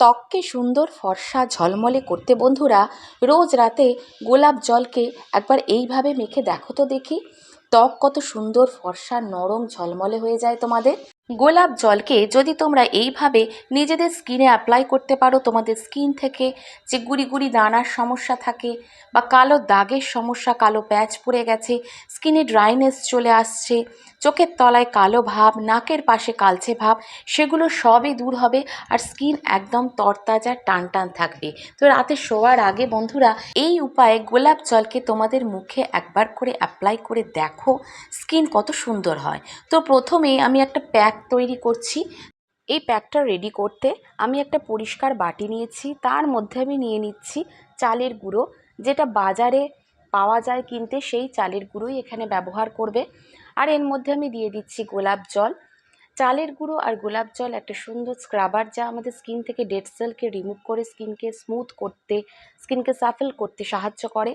ত্বককে সুন্দর ফর্সা ঝলমলে করতে বন্ধুরা, রোজ রাতে গোলাপ জলকে একবার এইভাবে মেখে দেখো তো দেখি। ত্বক কত সুন্দর, ফর্সা, নরম, ঝলমলে হয়ে যায় তোমাদের। গোলাপ জলকে যদি তোমরা এইভাবে নিজেদের স্কিনে অ্যাপ্লাই করতে পারো, তোমাদের স্কিন থেকে যে গুড়ি গুড়ি দানার সমস্যা থাকে বা কালো দাগের সমস্যা, কালো প্যাচ পড়ে গেছে স্কিনে ড্রাইনেস চলে আসছে, চোখের তলায় কালো ভাব, নাকের পাশে কালচে ভাব, সেগুলো সবই দূর হবে আর স্কিন একদম তরতাজা টান টান থাকবে। তো রাতে শোয়ার আগে বন্ধুরা, এই উপায়ে গোলাপ জলকে তোমাদের মুখে একবার করে অ্যাপ্লাই করে দেখো স্কিন কত সুন্দর হয়। তো প্রথমে আমি একটা প্যাক তৈরি করছি। এই প্যাকটা রেডি করতে আমি একটা পরিষ্কার বাটি নিয়েছি, তার মধ্যে আমি নিয়ে নিচ্ছি চালের গুঁড়ো, যেটা বাজারে পাওয়া যায় কিনতে সেই চালের গুঁড়োই এখানে ব্যবহার করবে। আর এর মধ্যে আমি দিয়ে দিচ্ছি গোলাপ জল। চালের গুঁড়ো আর গোলাপ জল একটা সুন্দর স্ক্রাবার যা আমাদের স্কিন থেকে ডেড সেলকে রিমুভ করে স্কিনকে স্মুথ করতে স্কিনকে সাফেল করতে সাহায্য করে।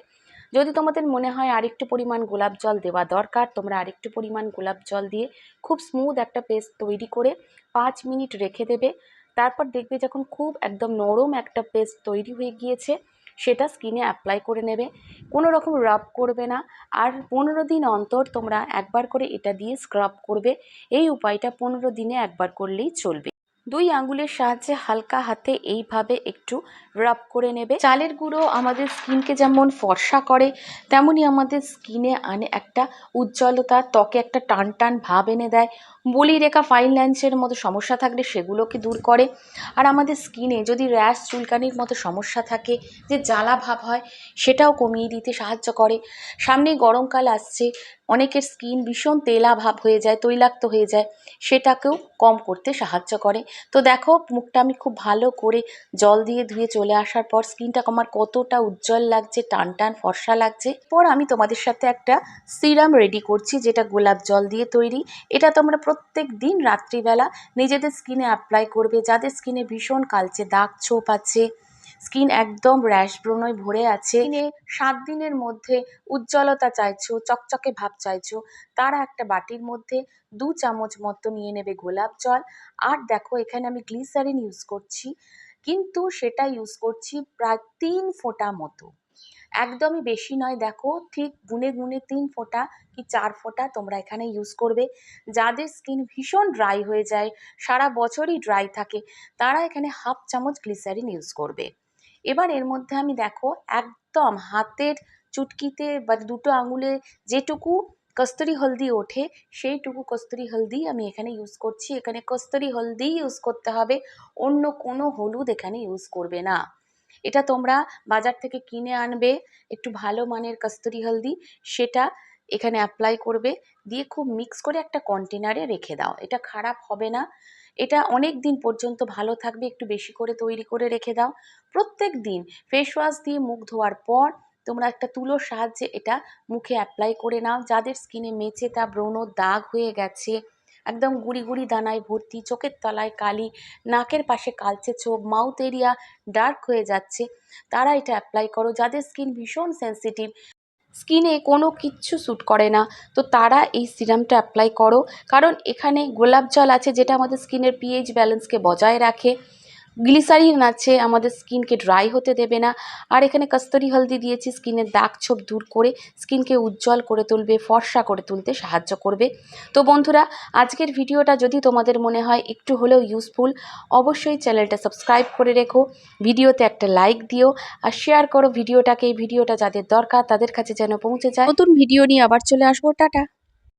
যদি তোমাদের মনে হয় আরেকটু পরিমাণ গোলাপ জল দেওয়া দরকার, তোমরা আরেকটু পরিমাণ গোলাপ জল দিয়ে খুব স্মুথ একটা পেস্ট তৈরি করে পাঁচ মিনিট রেখে দেবে। তারপর দেখবে যখন খুব একদম নরম একটা পেস্ট তৈরি হয়ে গিয়েছে, সেটা স্কিনে অ্যাপ্লাই করে নেবে। কোনো রকম রাব করবে না। আর পনেরো দিন অন্তর তোমরা একবার করে এটা দিয়ে স্ক্রাব করবে। এই উপায়টা পনেরো দিনে একবার করলেই চলবে। দুই আঙ্গুলের সাহায্যে হালকা হাতে এইভাবে একটু রাব করে নেবে। চালের গুঁড়ো আমাদের স্কিনকে যেমন ফর্সা করে, তেমনই আমাদের স্কিনে আনে একটা উজ্জ্বলতা ত্বকে একটা টান টান ভাব এনে দেয়। বলি রেখা ফাইন লাইন্সের মতো সমস্যা থাকলে সেগুলোকে দূর করে। আর আমাদের স্কিনে যদি র্যাশ চুলকানির মতো সমস্যা থাকে, যে জ্বালা ভাব হয়, সেটাও কমিয়ে দিতে সাহায্য করে। সামনেই গরমকাল আসছে, অনেকের স্কিন ভীষণ তেলা ভাব হয়ে যায়, তৈলাক্ত হয়ে যায়, সেটাকেও কম করতে সাহায্য করে। তো দেখো, মুখটা আমি খুব ভালো করে জল দিয়ে ধুয়ে চলে আসার পর স্কিনটা আমার কতটা উজ্জ্বল লাগছে, টান টান ফর্সা লাগছে। পর আমি তোমাদের সাথে একটা সিরাম রেডি করছি, যেটা গোলাপ জল দিয়ে তৈরি। এটা তোমরা প্রত্যেক দিন রাত্রিবেলা নিজেদের স্কিনে অ্যাপ্লাই করবে। যাদের স্কিনে ভীষণ কালচে দাগ ছোপ আছে, স্কিন একদম র্যাশ ব্রণয় ভরে আছে সাত দিনের মধ্যে উজ্জ্বলতা চাইছো, চকচকে ভাব চাইছো, তারা একটা বাটির মধ্যে দু চামচ মতো নিয়ে নেবে গোলাপ জল। আর দেখো, এখানে আমি গ্লিসারিন ইউজ করছি, কিন্তু সেটা ইউজ করছি প্রায় তিন ফোঁটা মতো। একদমই বেশি নয়। দেখো, ঠিক গুনে গুনে তিন ফোঁটা কি চার ফোঁটা তোমরা এখানে ইউজ করবে। যাদের স্কিন ভীষণ ড্রাই হয়ে যায়, সারা বছরই ড্রাই থাকে, তারা এখানে হাফ চামচ গ্লিসারিন ইউজ করবে। এবার এর মধ্যে আমি দেখো, একদম হাতের চুটকিতে বা দুটো আঙুলে যেটুকু কস্তুরি হলদি ওঠে, সেইটুকু কস্তুরি হলদি আমি এখানে ইউজ করছি। এখানে কস্তুরি হলদি ইউজ করতে হবে, অন্য কোনো হলুদ এখানে ইউজ করবে না। এটা তোমরা বাজার থেকে কিনে আনবে, একটু ভালো মানের কস্তুরি হলদি, সেটা এখানে অ্যাপ্লাই করবে, দিয়ে খুব মিক্স করে একটা কন্টেনারে রেখে দাও। এটা খারাপ হবে না। এটা অনেক দিন পর্যন্ত ভালো থাকবে, একটু বেশি করে তৈরি করে রেখে দাও। প্রত্যেক দিন ফেস ওয়াশ দিয়ে মুখ ধোয়ার পর তোমরা একটা তুলোর সাহায্যে এটা মুখে অ্যাপ্লাই করে নাও। যাদের স্কিনে মেচে তা ব্রণ দাগ হয়ে গেছে একদম গুড়ি গুড়ি দানায় ভর্তি, চোখের তলায় কালি, নাকের পাশে কালচে চোখ মাউথ এরিয়া ডার্ক হয়ে যাচ্ছে। তারা এটা অ্যাপ্লাই করো, যাদের স্কিন ভীষণ সেন্সিটিভ স্কিনে কোনো কিচ্ছু স্যুট করে না। তো তারা এই সিরামটা অ্যাপ্লাই করো। কারণ এখানে গোলাপ জল আছে, যেটা আমাদের স্কিনের পিএইচ ব্যালেন্সকে বজায় রাখে। গ্লিসারিন আছে, আমাদের স্কিনকে ড্রাই হতে দেবে না। আর এখানে কস্তুরি হলদি দিয়েছি, স্কিনের দাগ ছোপ দূর করে স্কিনকে উজ্জ্বল করে তুলবে, ফর্সা করে তুলতে সাহায্য করবে। তো বন্ধুরা, আজকের ভিডিওটা যদি তোমাদের মনে হয় একটু হলেও ইউজফুল অবশ্যই চ্যানেলটা সাবস্ক্রাইব করে রেখো, ভিডিওতে একটা লাইক দিও, আর শেয়ার করো ভিডিওটাকে। এই ভিডিওটা যাদের দরকার, তাদের কাছে যেন পৌঁছে যায়। নতুন ভিডিও নিয়ে আবার চলে আসব। টাটা।